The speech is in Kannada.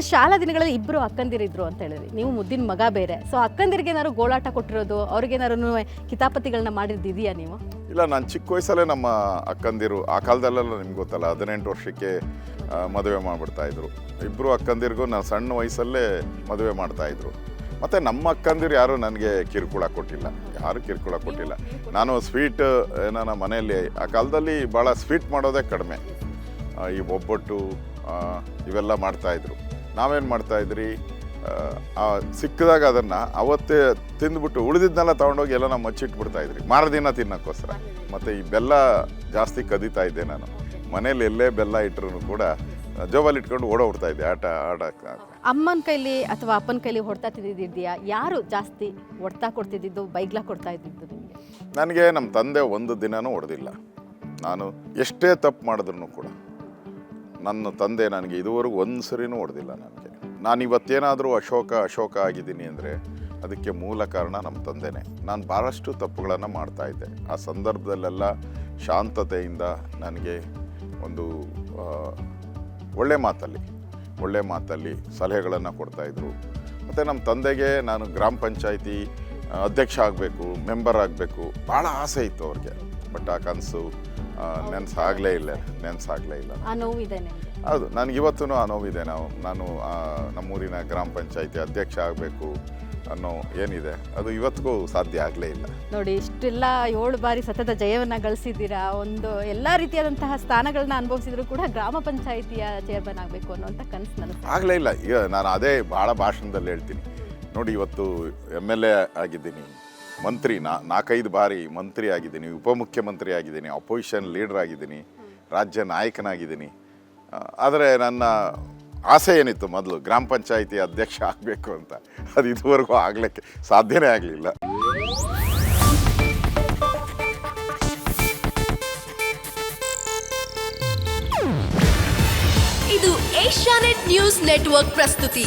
ಇನ್ನು ಶಾಲಾ ದಿನಗಳಲ್ಲಿ ಇಬ್ಬರು ಅಕ್ಕಂದಿರಿದ್ರು ಅಂತ ಹೇಳಿದ್ರಿ. ನೀವು ಮುದ್ದಿನ ಮಗ ಬೇರೆ. ಸೊ ಅಕ್ಕಂದಿರಿಗೆ ಏನಾದ್ರು ಗೋಳಾಟ ಕೊಟ್ಟಿರೋದು ಅವ್ರಿಗೇನಾದ್ರು ಕಿತಾಪತಿಗಳನ್ನ ಮಾಡಿದ್ದಿದೆಯಾ ನೀವು? ಇಲ್ಲ, ನಾನು ಚಿಕ್ಕ ವಯಸ್ಸಲ್ಲೇ ನಮ್ಮ ಅಕ್ಕಂದಿರು, ಆ ಕಾಲದಲ್ಲೆಲ್ಲ ನಿಮ್ಗೆ ಗೊತ್ತಲ್ಲ, ಹದಿನೆಂಟು ವರ್ಷಕ್ಕೆ ಮದುವೆ ಮಾಡಿಬಿಡ್ತಾ ಇದ್ರು. ಇಬ್ಬರು ಅಕ್ಕಂದಿರಿಗೂ ನಾನು ಸಣ್ಣ ವಯಸ್ಸಲ್ಲೇ ಮದುವೆ ಮಾಡ್ತಾ ಇದ್ರು. ಮತ್ತು ನಮ್ಮ ಅಕ್ಕಂದಿರು ಯಾರೂ ನನಗೆ ಕಿರುಕುಳ ಕೊಟ್ಟಿಲ್ಲ. ಯಾರು ಕಿರುಕುಳ ಕೊಟ್ಟಿಲ್ಲ. ನಾನು ಸ್ವೀಟ್ ಏನಾನ ಮನೆಯಲ್ಲಿ, ಆ ಕಾಲದಲ್ಲಿ ಭಾಳ ಸ್ವೀಟ್ ಮಾಡೋದೇ ಕಡಿಮೆ. ಈ ಒಬ್ಬಟ್ಟು ಇವೆಲ್ಲ ಮಾಡ್ತಾಯಿದ್ರು ನಾವೇನು ಮಾಡ್ತಾಯಿದ್ರಿ ಸಿಕ್ಕಿದಾಗ ಅದನ್ನು ಅವತ್ತೇ ತಿಂದ್ಬಿಟ್ಟು ಉಳಿದಿದ್ದನ್ನೆಲ್ಲ ತೊಗೊಂಡೋಗಿ ಎಲ್ಲ ನಾವು ಮಚ್ಚಿಟ್ಬಿಡ್ತಾ ಇದ್ರಿ. ಮಾರದಿನ ತಿನ್ನೋಕ್ಕೋಸ್ಕರ. ಮತ್ತು ಈ ಬೆಲ್ಲ ಜಾಸ್ತಿ ಕದೀತಾ ಇದ್ದೆ ನಾನು. ಮನೇಲಿ ಎಲ್ಲೇ ಬೆಲ್ಲ ಇಟ್ಟರು ಕೂಡ ಜೋಬಲ್ಲಿ ಇಟ್ಕೊಂಡು ಓಡೋಗ್ಬಿಡ್ತಾ ಇದ್ದೆ. ಆಟ ಆಡಕ್ಕೆ ಅಮ್ಮನ ಕೈಲಿ ಅಥವಾ ಅಪ್ಪನ ಕೈಲಿ ಹೊಡ್ತಾ ತಿಂದಿದ್ದಿದ್ದೀಯಾ ಯಾರು ಜಾಸ್ತಿ ಹೊಡ್ತಾ ಕೊಡ್ತಿದ್ದಿದ್ದು ಬೈಗ್ಲ ಕೊಡ್ತಾ ಇದ್ದಿದ್ದು ನಿಮಗೆ? ನನಗೆ ನಮ್ಮ ತಂದೆ ಒಂದು ದಿನನೂ ಹೊಡೆದಿಲ್ಲ. ನಾನು ಎಷ್ಟೇ ತಪ್ಪು ಮಾಡಿದ್ರು ಕೂಡ. ನನ್ನ ತಂದೆ ನನಗೆ ಇದುವರೆಗೂ ಒಂದು ಸರಿನೂ ಹೊಡೆದಿಲ್ಲ ನನಗೆ. ನಾನು ಇವತ್ತೇನಾದರೂ ಅಶೋಕ ಅಶೋಕ ಆಗಿದ್ದೀನಿ ಅಂದರೆ ಅದಕ್ಕೆ ಮೂಲ ಕಾರಣ ನಮ್ಮ ತಂದೆನೇ. ನಾನು ಭಾಳಷ್ಟು ತಪ್ಪುಗಳನ್ನು ಮಾಡ್ತಾ ಇದ್ದೆ. ಆ ಸಂದರ್ಭದಲ್ಲೆಲ್ಲ ಶಾಂತತೆಯಿಂದ ನನಗೆ ಒಂದು ಒಳ್ಳೆ ಮಾತಲ್ಲಿ ಒಳ್ಳೆ ಮಾತಲ್ಲಿ ಸಲಹೆಗಳನ್ನು ಕೊಡ್ತಾಯಿದ್ರು ಮತ್ತು ನಮ್ಮ ತಂದೆಗೆ ನಾನು ಗ್ರಾಮ ಪಂಚಾಯಿತಿ ಅಧ್ಯಕ್ಷ ಆಗಬೇಕು, ಮೆಂಬರ್ ಆಗಬೇಕು, ಭಾಳ ಆಸೆ ಇತ್ತು ಅವ್ರಿಗೆ. ಬಟ್ ಆ ಕನಸು ನೆನ್ಸಾಗಲೇ ಇಲ್ಲ ನೆನ್ಸಾಗಲೇ ಇಲ್ಲ. ಆ ನೋವಿದೆ ನಿಮಗೆ? ಹೌದು ನನಗೆ ಇವತ್ತೂ ಆ ನೋವಿದೆ. ನಾವು ನಾನು ಆ, ನಮ್ಮೂರಿನ ಗ್ರಾಮ ಪಂಚಾಯಿತಿ ಅಧ್ಯಕ್ಷ ಆಗಬೇಕು ಅನ್ನೋ ಏನಿದೆ ಅದು ಇವತ್ತಿಗೂ ಸಾಧ್ಯ ಆಗಲೇ ಇಲ್ಲ. ನೋಡಿ ಇಷ್ಟೆಲ್ಲ ಏಳು ಬಾರಿ ಸತತ ಜಯವನ್ನ ಗಳಿಸಿದ್ದೀರಾ ಒಂದು ಎಲ್ಲ ರೀತಿಯಾದಂತಹ ಸ್ಥಾನಗಳನ್ನ ಅನುಭವಿಸಿದ್ರು ಕೂಡ ಗ್ರಾಮ ಪಂಚಾಯಿತಿಯ ಚೇರ್ಮನ್ ಆಗಬೇಕು ಅನ್ನೋಂಥ ಕನಸು ನನಗೆ ಆಗಲೇ ಇಲ್ಲ. ಈಗ ನಾನು ಅದೇ ಭಾಳ ಭಾಷಣದಲ್ಲಿ ಹೇಳ್ತೀನಿ. ನೋಡಿ ಇವತ್ತು ಎಂ ಎಲ್ ಎ ಆಗಿದ್ದೀನಿ. ಮಂತ್ರಿ, ನಾ ನಾಲ್ಕೈದು ಬಾರಿ ಮಂತ್ರಿ ಆಗಿದ್ದೀನಿ ಉಪಮುಖ್ಯಮಂತ್ರಿ ಆಗಿದ್ದೀನಿ ಅಪೋಸಿಷನ್ ಲೀಡರ್ ಆಗಿದ್ದೀನಿ, ರಾಜ್ಯ ನಾಯಕನಾಗಿದ್ದೀನಿ. ಆದರೆ ನನ್ನ ಆಸೆ ಏನಿತ್ತು ಮೊದಲು, ಗ್ರಾಮ ಪಂಚಾಯಿತಿ ಅಧ್ಯಕ್ಷ ಆಗಬೇಕು ಅಂತ. ಅದು ಇದುವರೆಗೂ ಆಗಲಿಕ್ಕೆ ಸಾಧ್ಯನೇ ಆಗಲಿಲ್ಲ. ಇದು ಏಷ್ಯಾನೆಟ್ ನ್ಯೂಸ್ ನೆಟ್ವರ್ಕ್ ಪ್ರಸ್ತುತಿ.